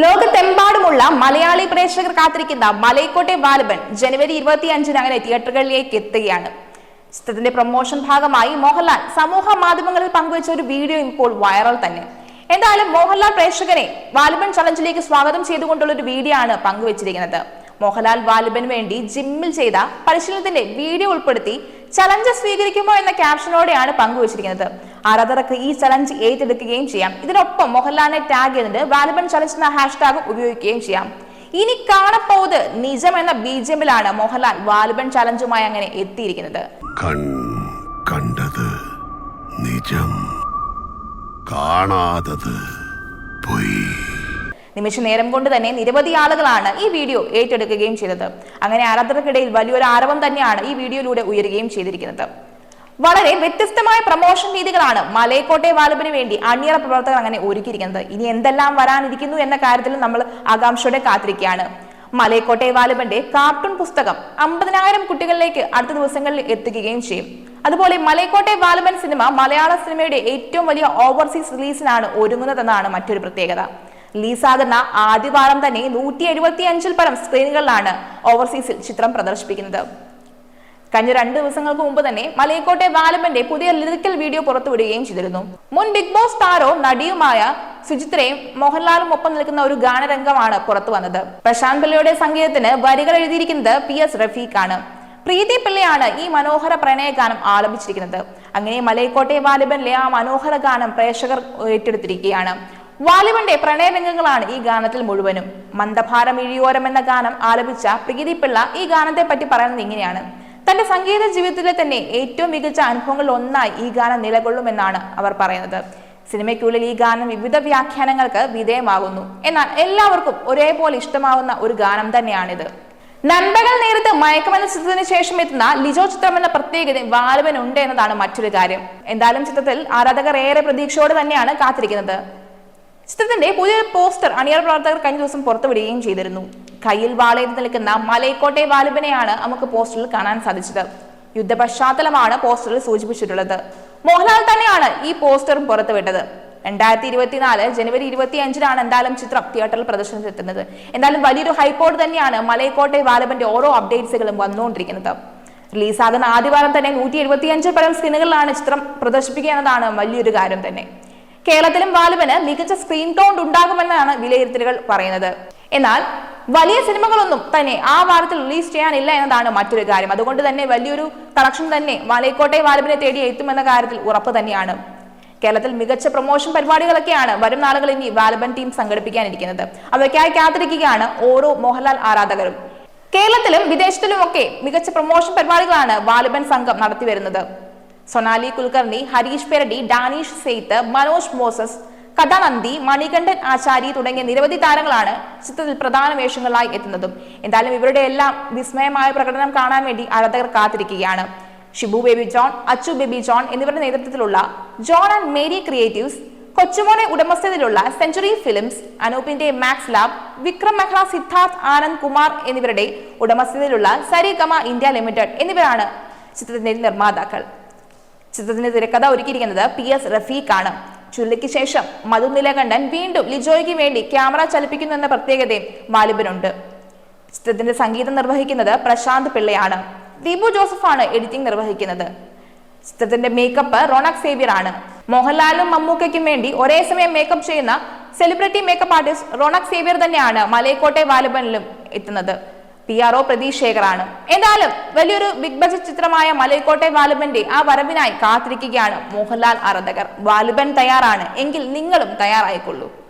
ലോകത്തെമ്പാടുമുള്ള മലയാളി പ്രേക്ഷകർ കാത്തിരിക്കുന്ന മലൈക്കോട്ടെ ബാലബൻ ജനുവരി ഇരുപത്തി അഞ്ചിന് അങ്ങനെ തിയേറ്ററുകളിലേക്ക് എത്തുകയാണ്. ചിത്രത്തിന്റെ പ്രൊമോഷൻ ഭാഗമായി മോഹൻലാൽ സമൂഹ മാധ്യമങ്ങളിൽ പങ്കുവച്ച ഒരു വീഡിയോ ഇപ്പോൾ വൈറൽ തന്നെ. എന്തായാലും മോഹൻലാൽ പ്രേക്ഷകരെ വാലിബൻ ചലഞ്ചിലേക്ക് സ്വാഗതം ചെയ്തുകൊണ്ടുള്ള ഒരു വീഡിയോ ആണ് പങ്കുവച്ചിരിക്കുന്നത്. മോഹൻലാൽ വാലിബന് വേണ്ടി ജിമ്മിൽ ചെയ്ത പരിശീലനത്തിന്റെ വീഡിയോ ഉൾപ്പെടുത്തി ചലഞ്ച് സ്വീകരിക്കുമോ എന്ന ക്യാപ്ഷനോടെയാണ് പങ്കുവച്ചിരിക്കുന്നത്. ആരാധകർക്ക് ഈ ചലഞ്ച് ഏറ്റെടുക്കുകയും ചെയ്യാം. ഇതിനൊപ്പം മോഹൻലാലിനെ ടാഗ് ചെയ്തിട്ട് വാലിബൻ ചലഞ്ച് എന്ന ഹാഷ്ടാഗും ഉപയോഗിക്കുകയും ചെയ്യാം. ഇനി കാണപ്പോത് നിജം എന്ന ബീജമിലാണ് മോഹൻലാൽ വാലിബൻ ചലഞ്ചുമായി അങ്ങനെ എത്തിയിരിക്കുന്നത്. കണ്ടത് നിജം. കാണാതത് പൊയ്. നിമിഷ നേരം കൊണ്ട് തന്നെ നിരവധി ആളുകളാണ് ഈ വീഡിയോ ഏറ്റെടുക്കുകയും ചെയ്തത്. അങ്ങനെ ആരാധകർക്കിടയിൽ വലിയൊരു ആരവം തന്നെയാണ് ഈ വീഡിയോയിലൂടെ ഉയരുകയും ചെയ്തിരിക്കുന്നത്. വളരെ വ്യത്യസ്തമായ പ്രൊമോഷൻ രീതികളാണ് മലയക്കോട്ടെ വാലുബിന് വേണ്ടി അണിയറ പ്രവർത്തകർ അങ്ങനെ ഒരുക്കിയിരിക്കുന്നത്. ഇനി എന്തെല്ലാം വരാനിരിക്കുന്നു എന്ന കാര്യത്തിൽ നമ്മൾ ആകാംക്ഷയോടെ കാത്തിരിക്കുകയാണ്. മലയക്കോട്ടെ വാലുബന്റെ കാർട്ടൂൺ പുസ്തകം അമ്പതിനായിരം കുട്ടികളിലേക്ക് അടുത്ത ദിവസങ്ങളിൽ എത്തിക്കുകയും ചെയ്യും. അതുപോലെ മലയക്കോട്ടെ വാലുബൻ സിനിമ മലയാള സിനിമയുടെ ഏറ്റവും വലിയ ഓവർസീസ് റിലീസിനാണ് ഒരുങ്ങുന്നതെന്നാണ് മറ്റൊരു പ്രത്യേകത. റിലീസാകുന്ന ആദ്യ വാരം തന്നെ നൂറ്റി എഴുപത്തി അഞ്ചിൽ പരം സ്ക്രീനുകളിലാണ് ഓവർസീസിൽ ചിത്രം പ്രദർശിപ്പിക്കുന്നത്. കഴിഞ്ഞ രണ്ട് ദിവസങ്ങൾക്ക് മുമ്പ് തന്നെ മലയക്കോട്ടെ ബാലപ്പന്റെ പുതിയ ലിറിക്കൽ വീഡിയോ പുറത്തുവിടുകയും ചെയ്തിരുന്നു. മുൻ ബിഗ് ബോസ് താരോ നടിയുമായ സുചിത്രയും മോഹൻലാലും ഒപ്പം നിൽക്കുന്ന ഒരു ഗാനരംഗമാണ് പുറത്തു വന്നത് പ്രശാന്ത് പിള്ളയുടെ സംഗീതത്തിന് വരികൾ എഴുതിയിരിക്കുന്നത് പി എസ് റഫീഖാണ്. പ്രീതി പിള്ളയാണ് ഈ മനോഹര പ്രണയ ഗാനം ആലപിച്ചിരിക്കുന്നത്. അങ്ങനെ മലയക്കോട്ടെ വാലിബനിലെ ആ മനോഹര ഗാനം പ്രേക്ഷകർ ഏറ്റെടുത്തിരിക്കുകയാണ്. വാലിബന്റെ പ്രണയരംഗങ്ങളാണ് ഈ ഗാനത്തിൽ മുഴുവനും. മന്ദഭാരം ഇഴിയോരം എന്ന ഗാനം ആലപിച്ച പ്രീതി പിള്ള ഈ ഗാനത്തെ പറ്റി പറയുന്നത് ഇങ്ങനെയാണ്. തന്റെ സംഗീത ജീവിതത്തിലെ തന്നെ ഏറ്റവും മികച്ച അനുഭവങ്ങളിൽ ഒന്നായി ഈ ഗാനം നിലകൊള്ളുമെന്നാണ് അവർ പറയുന്നത്. സിനിമയ്ക്കുള്ളിൽ ഈ ഗാനം വിവിധ വ്യാഖ്യാനങ്ങൾക്ക് വിധേയമാകുന്നു. എന്നാൽ എല്ലാവർക്കും ഒരേപോലെ ഇഷ്ടമാവുന്ന ഒരു ഗാനം തന്നെയാണിത്. നമ്പകൾ നേരത്ത് മയക്കമെന്ന ചിത്രത്തിന് ശേഷം എത്തുന്ന ലിജോ ചിത്രം എന്ന പ്രത്യേകത വാലുവൻ ഉണ്ട് എന്നതാണ് മറ്റൊരു കാര്യം. എന്തായാലും ചിത്രത്തിൽ ആരാധകർ ഏറെ പ്രതീക്ഷയോടെ തന്നെയാണ് കാത്തിരിക്കുന്നത്. ചിത്രത്തിന്റെ പുതിയൊരു പോസ്റ്റർ അണിയർ പ്രവർത്തകർ കഴിഞ്ഞ ദിവസം പുറത്തുവിടുകയും ചെയ്തിരുന്നു. കയ്യിൽ വാളേന്തി നിൽക്കുന്ന മലയക്കോട്ടെ വാലുബനെയാണ് നമുക്ക് പോസ്റ്ററിൽ കാണാൻ സാധിച്ചത്. യുദ്ധ പശ്ചാത്തലമാണ് പോസ്റ്ററിൽ സൂചിപ്പിച്ചിട്ടുള്ളത്. മോഹൻലാൽ തന്നെയാണ് ഈ പോസ്റ്ററും പുറത്തുവിട്ടത്. രണ്ടായിരത്തി ഇരുപത്തിനാല് ജനുവരി ഇരുപത്തി അഞ്ചിനാണ് എന്തായാലും ചിത്രം തിയേറ്ററിൽ പ്രദർശനത്തിലെത്തുന്നത് എന്തായാലും വലിയൊരു ഹൈപ്പോർട്ട് തന്നെയാണ് മലയക്കോട്ടെ വാലബന്റെ ഓരോ അപ്ഡേറ്റ്സുകളും വന്നുകൊണ്ടിരിക്കുന്നത്. റിലീസാകുന്ന ആദ്യവാരം തന്നെ നൂറ്റി എഴുപത്തിയഞ്ച് പരം സ്ക്രീനുകളിലാണ് ചിത്രം പ്രദർശിപ്പിക്കുക എന്നതാണ് വലിയൊരു കാര്യം തന്നെ. കേരളത്തിലും വാലുവിന് മികച്ച സ്ക്രീൻ കൗണ്ട് ഉണ്ടാകുമെന്നാണ് വിലയിരുത്തലുകൾ പറയുന്നത്. എന്നാൽ വലിയ സിനിമകളൊന്നും തന്നെ ആ വാരത്തിൽ റിലീസ് ചെയ്യാനില്ല എന്നതാണ് മറ്റൊരു കാര്യം. അതുകൊണ്ട് തന്നെ വലിയൊരു കളക്ഷൻ തന്നെ മലയക്കോട്ടെ വാലുവിനെ തേടി എത്തുമെന്ന കാര്യത്തിൽ ഉറപ്പ് തന്നെയാണ്. കേരളത്തിൽ മികച്ച പ്രൊമോഷൻ പരിപാടികളൊക്കെയാണ് വരും നാളുകളിൽ ഇനി വാലബൻ ടീം സംഘടിപ്പിക്കാനിരിക്കുന്നത്. അവയ്ക്കായി കാത്തിരിക്കുകയാണ് ഓരോ മോഹൻലാൽ ആരാധകരും. കേരളത്തിലും വിദേശത്തിലുമൊക്കെ മികച്ച പ്രൊമോഷൻ പരിപാടികളാണ് വാലിബൻ സംഘം നടത്തി വരുന്നത് സൊനാലി കുൽക്കർണി ഹരീഷ് പെരടി ഡാനിഷ് സെയ്ത്ത് മനോജ് മോസസ് കഥാനന്ദി മണികണ്ഠൻ ആചാരി തുടങ്ങിയ നിരവധി താരങ്ങളാണ് ചിത്രത്തിൽ പ്രധാന വേഷങ്ങളായി എത്തുന്നതും. എന്തായാലും ഇവരുടെ എല്ലാം വിസ്മയമായ പ്രകടനം കാണാൻ വേണ്ടി ആരാധകർ കാത്തിരിക്കുകയാണ്. Shibu baby John Achu baby John എന്നിവരുടെ നേതൃത്വത്തിലുള്ള ജോൺ ആൻഡ് മേരി ക്രിയേറ്റീവ്സ് കൊച്ചുമോനെ ഉടമസ്ഥതയിലുള്ള സെഞ്ചുറി ഫിലിംസ് അനൂപിന്റെ മാക്സ് ലാബ് വിക്രം മെഹ്റ സിദ്ധാർത്ഥ് ആനന്ദ് കുമാർ എന്നിവരുടെ ഉടമസ്ഥതയിലുള്ള സരിഗമ ഇന്ത്യ ലിമിറ്റഡ് എന്നിവരാണ് ചിത്രത്തിന്റെ നിർമ്മാതാക്കൾ. ചിത്രത്തിന്റെ തിരക്കഥ ഒരുക്കിയിരിക്കുന്നത് പി എസ് റഫീഖാണ്. ചുള്ളിക്ക് ശേഷം മധു നിലകണ്ഠൻ വീണ്ടും ലിജോയ്ക്ക് വേണ്ടി ക്യാമറ ചലിപ്പിക്കുന്നു എന്ന പ്രത്യേകതയും വാലിബനുണ്ട് ചിത്രത്തിന്റെ സംഗീതം നിർവഹിക്കുന്നത് പ്രശാന്ത് പിള്ളയാണ്. ദീപു ജോസഫാണ് എഡിറ്റിംഗ് നിർവഹിക്കുന്നത്. ചിത്രത്തിന്റെ മേക്കപ്പ് റോണക് സേവ്യർ ആണ് മോഹൻലാലും മമ്മൂക്കയ്ക്കും വേണ്ടി ഒരേ സമയം മേക്കപ്പ് ചെയ്യുന്ന celebrity makeup artist Ronex Xavier തന്നെയാണ് മലയക്കോട്ടെ വാലിബനിലും എത്തുന്നത്. പി ആർ ഒ പ്രതീഷ് ശേഖറാണ് എന്തായാലും വലിയൊരു ബിഗ് ബജറ്റ് ചിത്രമായ മലൈക്കോട്ടെ വാലുബന്റെ ആ വരവിനായി കാത്തിരിക്കുകയാണ് മോഹൻലാൽ ആരാധകർ. വാലുബൻ തയ്യാറാണ്. എങ്കിൽ നിങ്ങളും തയ്യാറായിക്കൊള്ളൂ.